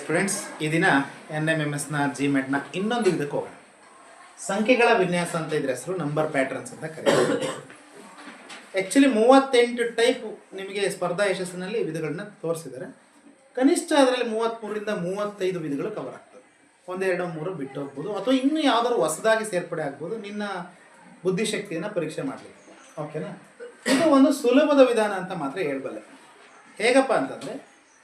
Students ಈ ದಿನ N M M ಎಸ್ನ ಜಿ ಮೆಟ್ನ ಇನ್ನೊಂದು ಇದಕ್ಕೆ ಹೋಗೋಣ. ಸಂಖ್ಯೆಗಳ ವಿನ್ಯಾಸ ಅಂತ ಇದ್ರ ಹೆಸರು ನಂಬರ್ ಪ್ಯಾಟ್ರನ್ಸ್ ಅಂತ ಕರೀತಾರೆ. ಆ್ಯಕ್ಚುಲಿ ಮೂವತ್ತೆಂಟು ಟೈಪ್ ನಿಮಗೆ ಸ್ಪರ್ಧಾ ಯಶಸ್ಸಿನಲ್ಲಿ ವಿಧಗಳನ್ನ ತೋರಿಸಿದ್ದಾರೆ. ಕನಿಷ್ಠ ಅದರಲ್ಲಿ ಮೂವತ್ತ್ಮೂರರಿಂದ ಮೂವತ್ತೈದು ವಿಧಗಳು ಕವರ್ ಆಗ್ತದೆ. ಒಂದೆರಡು ಮೂರು ಬಿಟ್ಟು ಹೋಗ್ಬೋದು. ಅಥವಾ ಇನ್ನೂ ಯಾವ್ದಾದ್ರು ಹೊಸದಾಗಿ ಸೇರ್ಪಡೆ ಆಗ್ಬೋದು. ನಿನ್ನ ಬುದ್ಧಿಶಕ್ತಿಯನ್ನು ಪರೀಕ್ಷೆ ಮಾಡಲಿಕ್ಕೆ. ಓಕೆನಾ ಇದು ಒಂದು ಸುಲಭದ ವಿಧಾನ ಅಂತ ಮಾತ್ರ ಹೇಳ್ಬಲ್ಲೆ. ಹೇಗಪ್ಪ ಅಂತಂದರೆ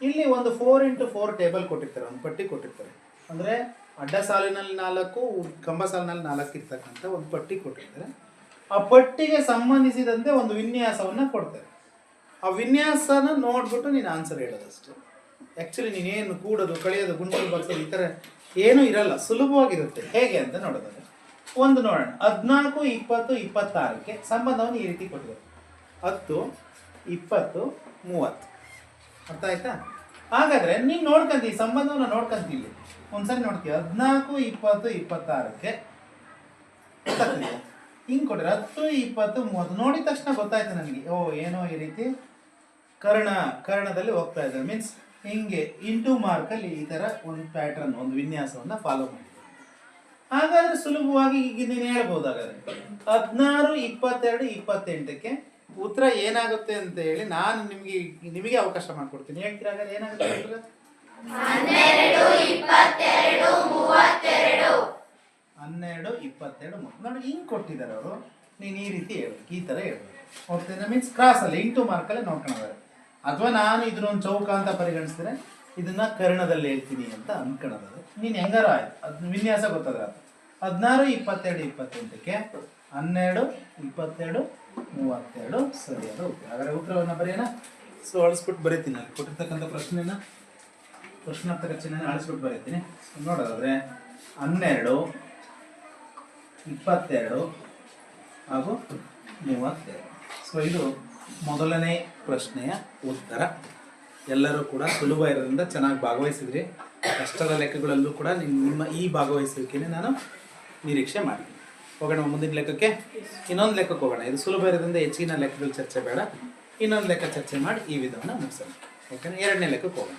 ಇಲ್ಲಿ ಒಂದು ಫೋರ್ ಇಂಟು ಫೋರ್ ಟೇಬಲ್ ಕೊಟ್ಟಿರ್ತಾರೆ, ಒಂದು ಪಟ್ಟಿ ಕೊಟ್ಟಿರ್ತಾರೆ. ಅಂದರೆ ಅಡ್ಡ ಸಾಲಿನಲ್ಲಿ ನಾಲ್ಕು, ಕಂಬ ಸಾಲಿನಲ್ಲಿ ನಾಲ್ಕು ಇರ್ತಕ್ಕಂಥ ಒಂದು ಪಟ್ಟಿ ಕೊಟ್ಟಿರ್ತಾರೆ. ಆ ಪಟ್ಟಿಗೆ ಸಂಬಂಧಿಸಿದಂತೆ ಒಂದು ವಿನ್ಯಾಸವನ್ನು ಕೊಡ್ತಾರೆ. ಆ ವಿನ್ಯಾಸನ ನೋಡ್ಬಿಟ್ಟು ನೀನು ಆನ್ಸರ್ ಹೇಳೋದಷ್ಟು. ಆ್ಯಕ್ಚುಲಿ ನೀನೇನು ಕೂಡೋದು, ಕಳೆಯೋದು ಗುಂಡಲು ಬಗ್ಸೋದು ಈ ಥರ ಏನೂ ಇರಲ್ಲ, ಸುಲಭವಾಗಿರುತ್ತೆ. ಹೇಗೆ ಅಂತ ನೋಡೋದಾದ್ರೆ, ಒಂದು ನೋಡೋಣ. ಹದಿನಾಲ್ಕು, ಇಪ್ಪತ್ತು, ಇಪ್ಪತ್ತಾರಕ್ಕೆ ಸಂಬಂಧವನ್ನು ಈ ರೀತಿ ಕೊಟ್ಟಿದ್ದಾರೆ. ಹತ್ತು, ಇಪ್ಪತ್ತು, ಮೂವತ್ತು. ಅರ್ಥ ಆಯ್ತಾ? ಹಾಗಾದ್ರೆ ನೀನು ನೋಡ್ಕಂತೀವಿ ಸಂಬಂಧವನ್ನ ನೋಡ್ಕಂತೀವಿ ಒಂದ್ಸರಿ ನೋಡ್ತೀವಿ ಹದಿನಾಲ್ಕು ಇಪ್ಪತ್ತು ಇಪ್ಪತ್ತಾರಕ್ಕೆ ಹಿಂಗ್ ಹಿಂಗೆ ಕೊಟ್ಟರೆ ಹತ್ತು ಇಪ್ಪತ್ತು ಮೂವತ್ತು ನೋಡಿದ ತಕ್ಷಣ ಗೊತ್ತಾಯ್ತು ನನಗೆ. ಓ, ಏನೋ ಈ ರೀತಿ ಕರ್ಣ, ಕರ್ಣದಲ್ಲಿ ಹೋಗ್ತಾ ಇದ್ದಾರೆ ಮೀನ್ಸ್ ಹಿಂಗೆ ಇಂಟು ಮಾರ್ಕಲ್ಲಿ ಈ ಥರ ಒಂದು ಪ್ಯಾಟ್ರನ್ ಒಂದು ವಿನ್ಯಾಸವನ್ನು ಫಾಲೋ ಮಾಡಿ ಹಾಗಾದ್ರೆ ಸುಲಭವಾಗಿ ಈಗ ನೀನು ಹೇಳ್ಬೋದು ಹಾಗಾದರೆ ಹದಿನಾರು, ಇಪ್ಪತ್ತೆರಡು, ಇಪ್ಪತ್ತೆಂಟಕ್ಕೆ ಉತ್ತರ ಏನಾಗುತ್ತೆ ಅಂತ ಹೇಳಿ ನಾನು ನಿಮಗೆ ನಿಮಗೆ ಅವಕಾಶ ಮಾಡಿಕೊಡ್ತೀನಿ. ಹೇಳ್ತೀರಾ ಹಾಗಾದ್ರೆ? ಏನಾಗುತ್ತೆ ಉತ್ತರ? ಹನ್ನೆರಡು ಇಪ್ಪತ್ತೆರಡು ಮೂವತ್ತು. ನೋಡಿ ಹಿಂಗೆ ಕೊಟ್ಟಿದ್ದಾರೆ ಅವರು. ನೀನು ಈ ರೀತಿ ಹೇಳ್ಬೇಕು ಈ ಥರ ಹೇಳ್ಬೇಕು. ಓಕೆ ಮೀನ್ಸ್ ಕ್ರಾಸಲ್ಲಿ ಇಂಟು ಮಾರ್ಕಲ್ಲಿ ನೋಡ್ಕೊಳೋದಾರೆ ಅಥವಾ ನಾನು ಇದನ್ನೊಂದು ಚೌಕ ಅಂತ ಪರಿಗಣಿಸಿದ್ರೆ ಇದನ್ನ ಕರ್ಣದಲ್ಲಿ ಹೇಳ್ತೀನಿ ಅಂತ ಅನ್ಕೊಳ್ಳೋದು ನೀನು ಹೆಂಗಾರ ಆಯ್ತು? ಅದ್ ವಿನ್ಯಾಸ ಗೊತ್ತಾದ್ರೆ ಅದು ಹದಿನಾರು ಇಪ್ಪತ್ತೆರಡು ಇಪ್ಪತ್ತೆಂಟಕ್ಕೆ ಹನ್ನೆರಡು ಇಪ್ಪತ್ತೆರಡು ಮೂವತ್ತೆರಡು. ಸರಿಯಾದ ಉತ್ತರ ಹಾಗಾದ್ರೆ ಉತ್ತರವನ್ನು ಬರೆಯೋಣ. ಸೊ ಅಳಿಸ್ಬಿಟ್ಟು ಬರೀತೀನಿ. ನಾನು ಕೊಟ್ಟಿರ್ತಕ್ಕಂಥ ಪ್ರಶ್ನೆನ, ಪ್ರಶ್ನಾರ್ಥಕ ಚಿಹ್ನೆ ಅಳಿಸ್ಬಿಟ್ಟು ಬರೀತೀನಿ. ನೋಡೋದಾದ್ರೆ, ಹನ್ನೆರಡು, ಇಪ್ಪತ್ತೆರಡು ಹಾಗೂ ಮೂವತ್ತೆರಡು. ಸೊ ಇದು ಮೊದಲನೇ ಪ್ರಶ್ನೆಯ ಉತ್ತರ. ಎಲ್ಲರೂ ಕೂಡ ಸುಲಭ ಇರೋದ್ರಿಂದ ಚೆನ್ನಾಗಿ ಭಾಗವಹಿಸಿದ್ರಿ. ಕಷ್ಟದ ಲೆಕ್ಕಗಳಲ್ಲೂ ಕೂಡ ನಿಮ್ಮ ಈ ಭಾಗವಹಿಸುವಿಕೆನೇ ನಾನು ನಿರೀಕ್ಷೆ ಮಾಡ್ತೀನಿ. ಹೋಗೋಣ ಮುಂದಿನ ಲೆಕ್ಕಕ್ಕೆ? ಇನ್ನೊಂದು ಲೆಕ್ಕಕ್ಕೆ ಹೋಗೋಣ. ಇದು ಸುಲಭ ಇರೋದ್ರಿಂದ ಹೆಚ್ಚಿನ ಲೆಕ್ಕದಲ್ಲಿ ಚರ್ಚೆ ಬೇಡ. ಇನ್ನೊಂದು ಲೆಕ್ಕ ಚರ್ಚೆ ಮಾಡಿ ಈ ವಿಧವನ್ನು ಮುಗಿಸೋಣ. ಯಾಕಂದರೆ ಎರಡನೇ ಲೆಕ್ಕಕ್ಕೆ ಹೋಗೋಣ.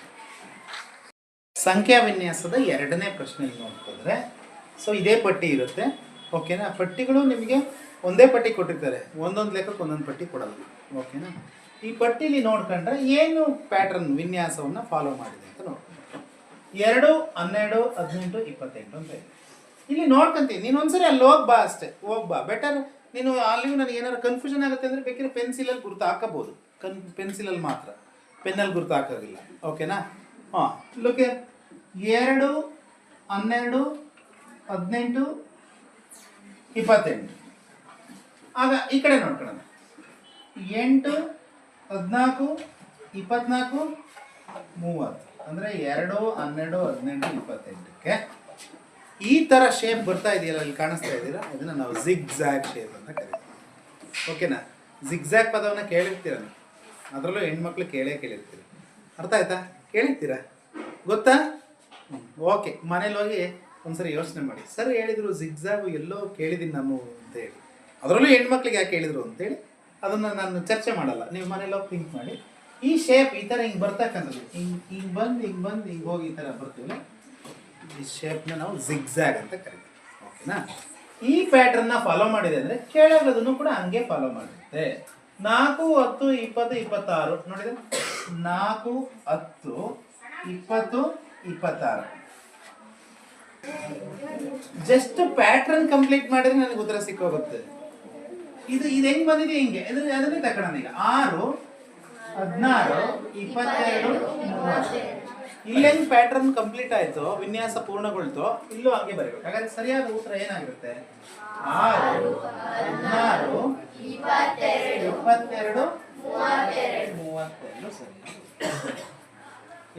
ಸಂಖ್ಯಾ ವಿನ್ಯಾಸದ ಎರಡನೇ ಪ್ರಶ್ನೆ ನೋಡ್ತಿದ್ರೆ ಸೊ ಇದೇ ಪಟ್ಟಿ ಇರುತ್ತೆ. ಓಕೆನಾ ಪಟ್ಟಿಗಳು ನಿಮಗೆ ಒಂದೇ ಪಟ್ಟಿ ಕೊಟ್ಟಿರ್ತಾರೆ. ಒಂದೊಂದು ಲೆಕ್ಕಕ್ಕೆ ಒಂದೊಂದು ಪಟ್ಟಿ ಕೊಡಲ್ಲ. ಓಕೆನಾ ಈ ಪಟ್ಟಿಲಿ ನೋಡ್ಕೊಂಡ್ರೆ ಏನು ಪ್ಯಾಟರ್ನ್ ವಿನ್ಯಾಸವನ್ನು ಫಾಲೋ ಮಾಡಿದೆ ಅಂತ ನೋಡ್ಕೊಂಡು ಎರಡು, ಹನ್ನೆರಡು, ಹದಿನೆಂಟು, ಇಪ್ಪತ್ತೆಂಟು ಅಂತ ಇದೆ. ಇಲ್ಲಿ ನೋಡ್ಕೊಂತೀನಿ. ನೀನು ಒಂದ್ಸರಿ ಅಲ್ಲಿ ಹೋಗ್ಬಾ ಅಷ್ಟೇ. ಹೋಗ್ಬಾ ಬೆಟರ್ ನೀನು ಅಲ್ಲಿ ನನಗೆ ಏನಾದ್ರು ಕನ್ಫ್ಯೂಷನ್ ಆಗುತ್ತೆ ಅಂದರೆ ಬೇಕಿದ್ರೆ ಪೆನ್ಸಿಲಲ್ಲಿ ಗುರುತು ಹಾಕಬಹುದು. ಕನ್ ಪೆನ್ಸಿಲಲ್ಲಿ ಮಾತ್ರ. ಪೆನ್ನಲ್ಲಿ ಗುರುತು ಹಾಕೋದಿಲ್ಲ. ಓಕೆನಾ ಹಾಂ. ಲೋಕೆ ಎರಡು, ಹನ್ನೆರಡು, ಹದಿನೆಂಟು, ಇಪ್ಪತ್ತೆಂಟು. ಆಗ ಈ ಕಡೆ ನೋಡ್ಕೊಳ್ಳೋಣ. ಎಂಟು, ಹದಿನಾಲ್ಕು, ಇಪ್ಪತ್ನಾಲ್ಕು, ಮೂವತ್ತು. ಅಂದರೆ ಎರಡು, ಹನ್ನೆರಡು, ಹದಿನೆಂಟು, ಇಪ್ಪತ್ತೆಂಟಕ್ಕೆ ಈ ಥರ ಶೇಪ್ ಬರ್ತಾ ಇದೆಯಲ್ಲ ಅಲ್ಲಿ ಕಾಣಿಸ್ತಾ ಇದ್ದೀರಾ ಇದನ್ನು ನಾವು ಝಿಗ್ ಜ್ಯಾಗ್ ಶೇಪ್ ಅಂತ ಕರಿತೀವಿ. ಓಕೆನಾ ಝಿಗ್ ಪದವನ್ನು ಕೇಳಿರ್ತೀರ ಅದರಲ್ಲೂ ಹೆಣ್ಮಕ್ಳು ಕೇಳೇ ಕೇಳಿರ್ತೀರಿ. ಅರ್ಥ ಆಯ್ತಾ? ಕೇಳಿರ್ತೀರಾ? ಗೊತ್ತಾ? ಓಕೆ ಮನೇಲಿ ಹೋಗಿ ಒಂದ್ಸರಿ ಯೋಚನೆ ಮಾಡಿ. ಸರ್ ಹೇಳಿದ್ರು ಜಿಗ್ಜಾಗು ಎಲ್ಲೋ ಕೇಳಿದ್ದೀನಿ ನಾನು ಅಂತ ಹೇಳಿ ಅದರಲ್ಲೂ ಹೆಣ್ಮಕ್ಳಿಗೆ ಯಾಕೆ ಹೇಳಿದರು ಅಂತೇಳಿ ಅದನ್ನು ನಾನು ಚರ್ಚೆ ಮಾಡಲ್ಲ. ನೀವು ಮನೇಲಿ ಹೋಗಿ ಥಿಂಕ್ ಮಾಡಿ. ಈ ಶೇಪ್ ಈ ಥರ ಹಿಂಗೆ ಬರ್ತಕ್ಕಂಥದ್ದು ಹಿಂಗೆ ಹಿಂಗೆ ಬಂದು ಹಿಂಗೆ ಬಂದು, ಹಿಂಗೆ ಹೋಗಿ ಈ ಥರ ಬರ್ತೀವಲ್ಲ ಈ ಶೇಪ್ನ ನಾವು ಜಿಗ್ಜಾಗ್ ಅಂತ ಕರಿತೀವಿ. ಓಕೆನಾ ಈ ಪ್ಯಾಟರ್ನ್ನ ಫಾಲೋ ಮಾಡಿದೆ ಅಂದರೆ ಕೆಳಗದನ್ನು ಕೂಡ ಹಂಗೆ ಫಾಲೋ ಮಾಡುತ್ತೆ. ನಾಲ್ಕು, ಹತ್ತು, ಇಪ್ಪತ್ತು, ಇಪ್ಪತ್ತಾರು. ನೋಡಿದ್ರೆ ನಾಲ್ಕು, ಹತ್ತು, ಇಪ್ಪತ್ತು, ಇಪ್ಪತ್ತಾರು. ಜಸ್ಟ್ ಪ್ಯಾಟರ್ನ್ ಕಂಪ್ಲೀಟ್ ಮಾಡಿದ್ರೆ ನನಗೆ ಉತ್ತರ ಸಿಕ್ಕೋಗುತ್ತೆ. ಇದು ಇದು ಹೆಂಗ್ ಬಂದಿದೆ ಹಿಂಗೆ? ಅದನ್ನೇ ತಕೊಳ್ಳೋಣ ಈಗ? ಆರು, ಹದಿನಾರು, ಇಪ್ಪತ್ತೆರಡು ಮೂವತ್ತು ಇಲ್ಲಿ ಪ್ಯಾಟರ್ನ್ ಪ್ಯಾಟ್ರನ್ ಕಂಪ್ಲೀಟ್ ಆಯ್ತು ವಿನ್ಯಾಸ ಪೂರ್ಣಗೊಳ್ತು ಇಲ್ಲೂ ಹಂಗೆ ಬರಬೇಕು. ಹಾಗಾದ್ರೆ ಸರಿಯಾದ ಉತ್ತರ ಏನಾಗಿರುತ್ತೆ? ಆರು ಹದಿನಾರು ಇಪ್ಪತ್ತೆರಡು ಮೂವತ್ತೆರಡು. ಸರಿ.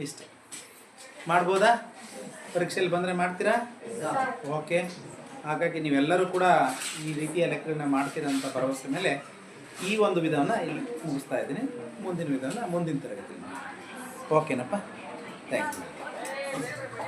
ಇಷ್ಟೇ. ಮಾಡ್ಬೋದಾ? ಪರೀಕ್ಷೆಯಲ್ಲಿ ಬಂದರೆ ಮಾಡ್ತೀರಾ? ಓಕೆ. ಹಾಗಾಗಿ ನೀವೆಲ್ಲರೂ ಕೂಡ ಈ ರೀತಿಯ ಲೆಕ್ಕಗಳನ್ನ ಮಾಡ್ತೀರಾ ಅಂತ ಭರವಸೆ ಮೇಲೆ ಈ ಒಂದು ವಿಧಾನ ಇಲ್ಲಿ ಮುಗಿಸ್ತಾ ಇದ್ದೀನಿ. ಮುಂದಿನ ವಿಧಾನ ಮುಂದಿನ ತರಗತಿ ಓಕೆನಪ್ಪ. Thank you.